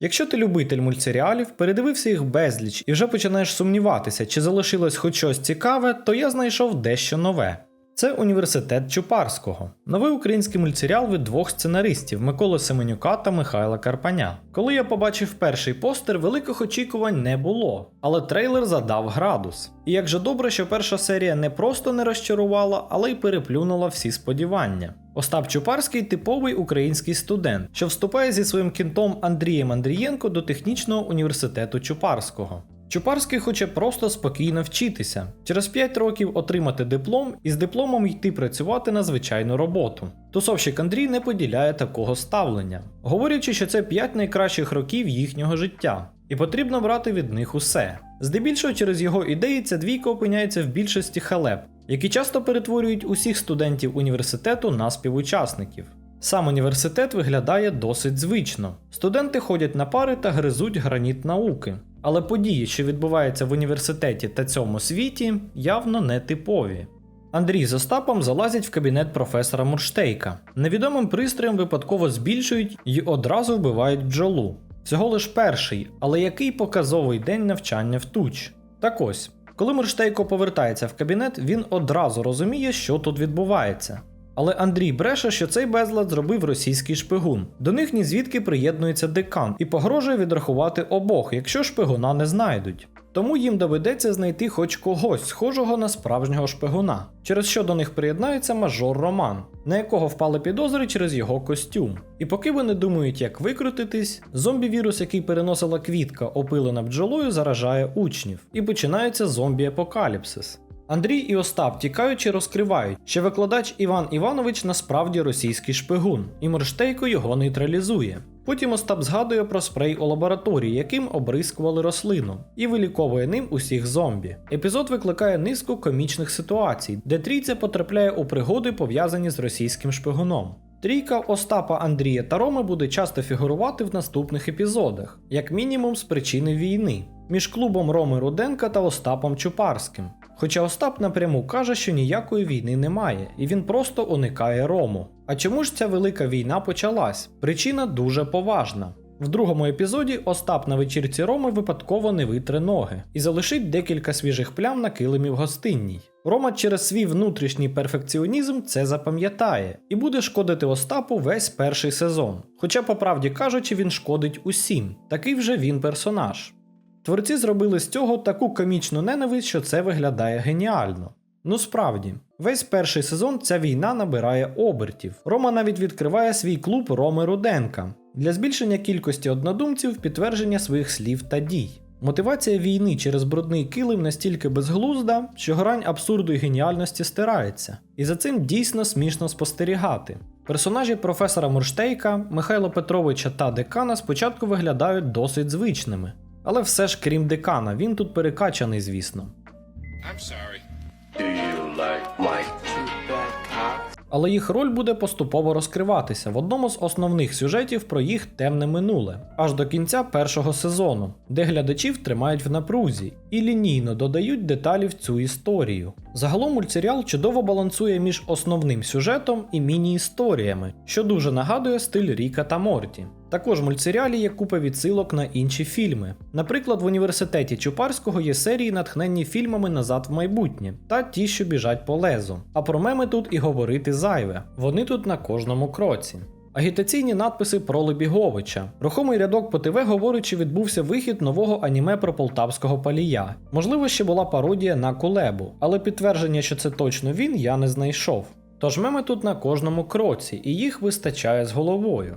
Якщо ти любитель мультсеріалів, передивився їх безліч і вже починаєш сумніватися, чи залишилось хоч щось цікаве, то я знайшов дещо нове. Це університет Чупарського, новий український мультсеріал від двох сценаристів Миколи Семенюка та Михайла Карпаня. Коли я побачив перший постер, великих очікувань не було, але трейлер задав градус. І як же добре, що перша серія не просто не розчарувала, але й переплюнула всі сподівання. Остап Чупарський типовий український студент, що вступає зі своїм кінтом Андрієм Андрієнко до технічного університету Чупарського. Чупарський хоче просто спокійно вчитися, через 5 років отримати диплом і з дипломом йти працювати на звичайну роботу. Тусовщик Андрій не поділяє такого ставлення, говорячи, що це 5 найкращих років їхнього життя, і потрібно брати від них усе. Здебільшого через його ідеї ця двійка опиняється в більшості халеп, які часто перетворюють усіх студентів університету на співучасників. Сам університет виглядає досить звично. Студенти ходять на пари та гризуть граніт науки. Але події, що відбуваються в університеті та цьому світі, явно не типові. Андрій з Остапом залазять в кабінет професора Мурштейка. Невідомим пристроєм випадково збільшують і одразу вбивають бджолу. Всього лиш перший, але який показовий день навчання в туч. Так ось, коли Мурштейко повертається в кабінет, він одразу розуміє, що тут відбувається. Але Андрій бреше, що цей безлад зробив російський шпигун. До них ні звідки приєднується декан і погрожує відрахувати обох, якщо шпигуна не знайдуть. Тому їм доведеться знайти хоч когось схожого на справжнього шпигуна, через що до них приєднається мажор Роман, на якого впали підозри через його костюм. І поки вони думають, як викрутитись, зомбі-вірус, який переносила квітка, опилена бджолою, заражає учнів, і починається зомбі-апокаліпсис. Андрій і Остап тікаючи розкривають, що викладач Іван Іванович насправді російський шпигун, і Морштейко його нейтралізує. Потім Остап згадує про спрей у лабораторії, яким обрискували рослину, і виліковує ним усіх зомбі. Епізод викликає низку комічних ситуацій, де трійця потрапляє у пригоди, пов'язані з російським шпигуном. Трійка Остапа Андрія та Роми буде часто фігурувати в наступних епізодах, як мінімум з причини війни, між клубом Роми Руденка та Остапом Чупарським. Хоча Остап напряму каже, що ніякої війни немає, і він просто уникає Рому. А чому ж ця велика війна почалась? Причина дуже поважна. В другому епізоді Остап на вечірці Роми випадково не витре ноги і залишить декілька свіжих плям на килимі в гостинній. Рома через свій внутрішній перфекціонізм це запам'ятає і буде шкодити Остапу весь перший сезон. Хоча, по правді кажучи, він шкодить усім. Такий вже він персонаж. Творці зробили з цього таку комічну ненависть, що це виглядає геніально. Ну справді, весь перший сезон ця війна набирає обертів. Рома навіть відкриває свій клуб Роми Руденка для збільшення кількості однодумців підтвердження своїх слів та дій. Мотивація війни через брудний килим настільки безглузда, що грань абсурду і геніальності стирається, і за цим дійсно смішно спостерігати. Персонажі професора Мурштейка, Михайла Петровича та декана спочатку виглядають досить звичними. Але все ж крім декана, він тут перекачаний, звісно. I'm sorry. Але їх роль буде поступово розкриватися в одному з основних сюжетів про їх темне минуле, аж до кінця першого сезону, де глядачів тримають в напрузі і лінійно додають деталі в цю історію. Загалом мультсеріал чудово балансує між основним сюжетом і міні-історіями, що дуже нагадує стиль Ріка та Морті. Також в мультсеріалі є купа відсилок на інші фільми. Наприклад, в університеті Чупарського є серії, натхненні фільмами назад в майбутнє та ті, що біжать по лезу. А про меми тут і говорити зайве. Вони тут на кожному кроці. Агітаційні надписи про Лебіговича. Рухомий рядок по ТВ говорить, що відбувся вихід нового аніме про полтавського палія. Можливо, ще була пародія на Кулебу, але підтвердження, що це точно він, я не знайшов. Тож меми тут на кожному кроці, і їх вистачає з головою.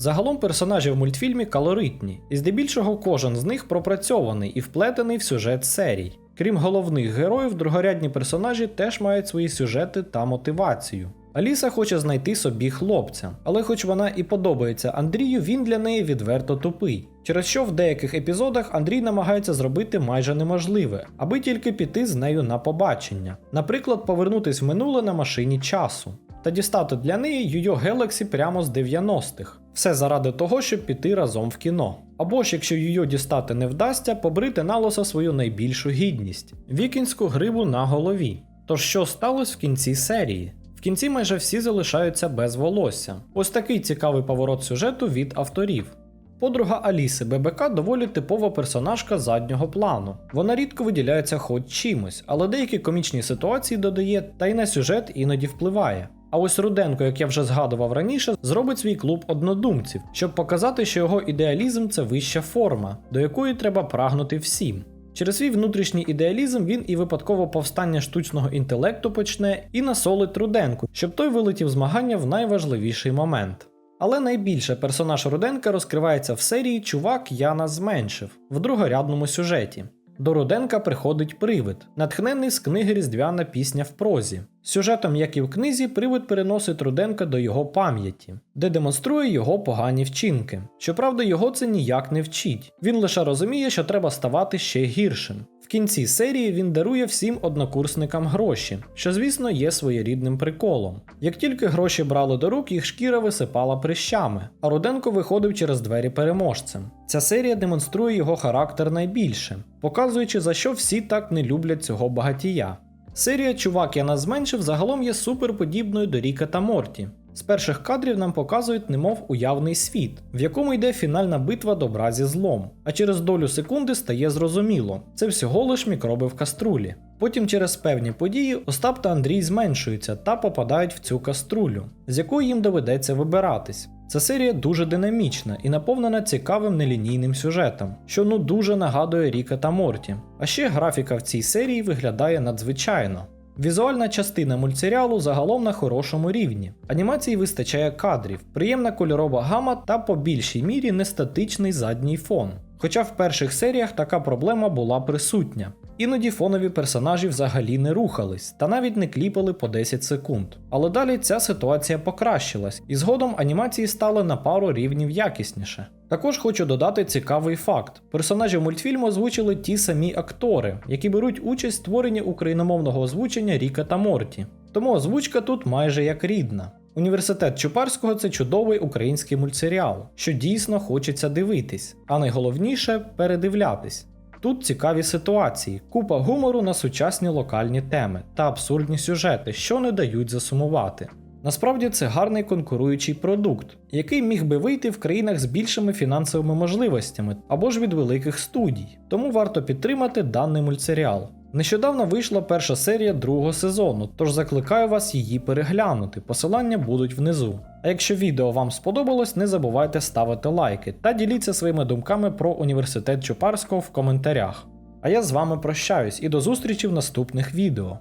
Загалом персонажі в мультфільмі калоритні, і здебільшого кожен з них пропрацьований і вплетений в сюжет серій. Крім головних героїв, другорядні персонажі теж мають свої сюжети та мотивацію. Аліса хоче знайти собі хлопця, але хоч вона і подобається Андрію, він для неї відверто тупий. Через що в деяких епізодах Андрій намагається зробити майже неможливе, аби тільки піти з нею на побачення. Наприклад, повернутись в минуле на машині часу та дістати для неї Юйо Гелексі прямо з 90-х. Все заради того, щоб піти разом в кіно. Або ж якщо Юйо дістати не вдасться, побрити на лоса свою найбільшу гідність вікінську гриву на голові. Тож що сталося в кінці серії? В кінці майже всі залишаються без волосся. Ось такий цікавий поворот сюжету від авторів. Подруга Аліси ББК доволі типова персонажка заднього плану. Вона рідко виділяється хоч чимось, але деякі комічні ситуації додає та й на сюжет іноді впливає. А ось Руденко, як я вже згадував раніше, зробить свій клуб однодумців, щоб показати, що його ідеалізм це вища форма, до якої треба прагнути всім. Через свій внутрішній ідеалізм він і випадково повстання штучного інтелекту почне і насолить Руденку, щоб той вилетів змагання в найважливіший момент. Але найбільше персонаж Руденка розкривається в серії Чувак я нас зменшив в другорядному сюжеті. До Руденка приходить привид, натхнений з книги Різдвяна пісня в прозі. Сюжетом, як і в книзі, привид переносить Руденка до його пам'яті, де демонструє його погані вчинки. Щоправда, його це ніяк не вчить. Він лише розуміє, що треба ставати ще гіршим. В кінці серії він дарує всім однокурсникам гроші, що, звісно, є своєрідним приколом. Як тільки гроші брали до рук, їх шкіра висипала прищами, а Руденко виходив через двері переможцем. Ця серія демонструє його характер найбільше, показуючи, за що всі так не люблять цього багатія. Серія Чувак я нас зменшив загалом є суперподібною до Ріка та Морті. З перших кадрів нам показують немов уявний світ, в якому йде фінальна битва добра зі злом, а через долю секунди стає зрозуміло, це всього лиш мікроби в каструлі. Потім через певні події Остап та Андрій зменшуються та попадають в цю каструлю, з якої їм доведеться вибиратись. Ця серія дуже динамічна і наповнена цікавим нелінійним сюжетом, що ну дуже нагадує Ріка та Морті. А ще графіка в цій серії виглядає надзвичайно. Візуальна частина мультсеріалу загалом на хорошому рівні. Анімації вистачає кадрів, приємна кольорова гама та по більшій мірі нестатичний задній фон. Хоча в перших серіях така проблема була присутня. Іноді фонові персонажі взагалі не рухались та навіть не кліпали по 10 секунд. Але далі ця ситуація покращилась, і згодом анімації стали на пару рівнів якісніше. Також хочу додати цікавий факт: персонажів мультфільму озвучили ті самі актори, які беруть участь в створенні україномовного озвучення Ріка та Морті. Тому озвучка тут майже як рідна. Університет Чупарського це чудовий український мультсеріал, що дійсно хочеться дивитись, а найголовніше передивлятись. Тут цікаві ситуації, купа гумору на сучасні локальні теми та абсурдні сюжети, що не дають засумувати. Насправді це гарний конкуруючий продукт, який міг би вийти в країнах з більшими фінансовими можливостями або ж від великих студій, тому варто підтримати даний мультсеріал. Нещодавно вийшла перша серія другого сезону, тож закликаю вас її переглянути, посилання будуть внизу. А якщо відео вам сподобалось, не забувайте ставити лайки та діліться своїми думками про університет Чупарського в коментарях. А я з вами прощаюсь і до зустрічі в наступних відео.